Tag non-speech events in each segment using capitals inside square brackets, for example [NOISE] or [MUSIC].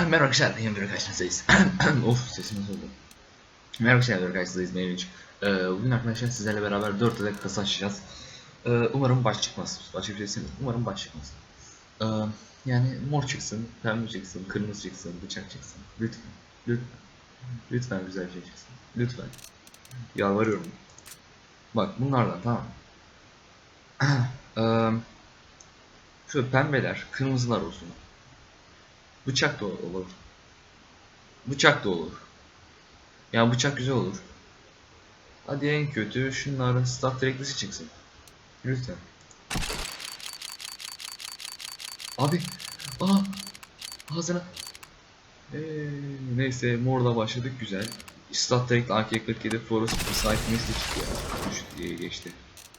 [COUGHS] Merhaba arkadaşlar, yeni bir karşınızdayız. [COUGHS] of sesimi sordu. Merhaba arkadaşlar, bir karşınızdayız Mevlüt. Ee, bugün arkadaşlar sizlerle beraber 4 adet kasa açacağız. Ee, umarım baş çıkmaz. Başka bir şey. Umarım baş çıkmaz. Ee, yani mor çıksın, pembe çıksın, kırmızı çıksın, bıçak çıksın. Lütfen. Lütfen. Lütfen güzel bir şey çıksın. Lütfen. Yalvarıyorum. Bak bunlardan tamam. [COUGHS] ee, şöyle pembeler, kırmızılar olsun. Bıçak da olur. Bıçak da olur. Yani bıçak güzel olur. Hadi en kötü şunların staff direklisi çıksın. Lütfen. Abi. Aa. Ağzına. Ee, neyse morla başladık güzel. Stat direkt AK-47 Forest Recycling de çıktı ya. Diye geçti.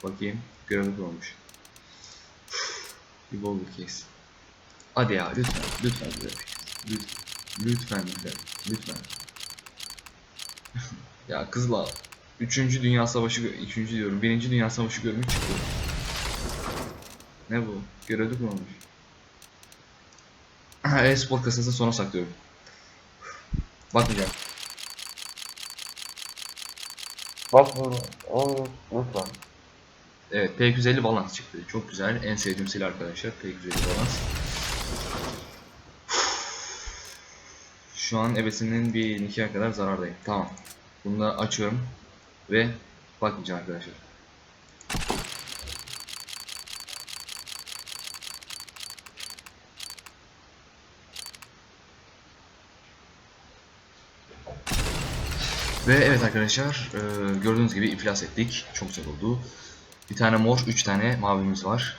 Bakayım. Görevi olmuş. Bir bol bir kes. Hadi ya lütfen lütfen lütfen lütfen lütfen lütfen lütfen ya kızla 3. Dünya Savaşı 2. diyorum 1. Dünya Savaşı görmüş çıktı ne bu görevlik mi olmuş e-spor kasası sona saklıyorum bakmayacağım Bak bunu. Oo, lütfen. evet P250 balans çıktı çok güzel en sevdiğim silah arkadaşlar P250 balans Şu an ebesinin bir nikah kadar zarardayım. Tamam. Bunu da açıyorum. Ve bakmayacağım arkadaşlar. Ve evet arkadaşlar e, gördüğünüz gibi iflas ettik. Çok güzel oldu. Bir tane mor, üç tane mavimiz var.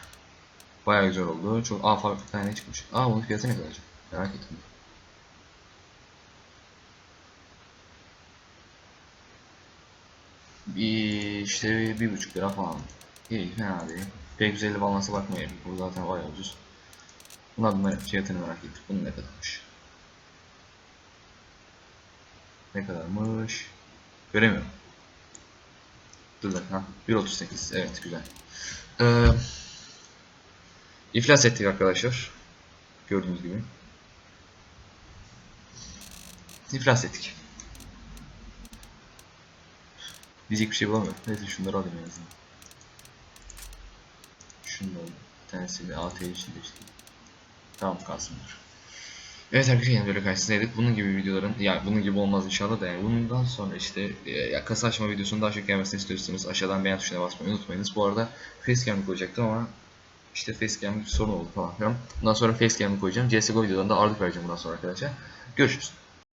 Bayağı güzel oldu. Çok aa farklı tane çıkmış. Aa bunun fiyatı ne kadar? Merak ettim. Bir işte bir buçuk lira falan. İyi fena değil. Pek güzel balansa bakmayalım. Bu zaten bayağı ucuz. Buna bunların fiyatını merak ettik. Bunun ne kadarmış? Ne kadarmış? Göremiyorum. Dur lan ha. 1.38 evet güzel. Ee, iflas ettik arkadaşlar. Gördüğünüz gibi. İflas ettik. Diyecek bir şey bulamıyorum. Neyse şunları alayım en azından. Şunları bir tanesini AT için değiştireyim. Tamam kalsınlar. Evet arkadaşlar yani böyle karşınızdaydık. Bunun gibi videoların, yani bunun gibi olmaz inşallah da yani bundan sonra işte e, ya kasa açma videosunun daha çok gelmesini istiyorsanız aşağıdan beğen tuşuna basmayı unutmayınız. Bu arada facecam'ı koyacaktım ama işte facecam'da bir sorun oldu falan filan. Bundan sonra facecam'ı koyacağım. CSGO videolarında ağırlık vereceğim bundan sonra arkadaşlar. Görüşürüz.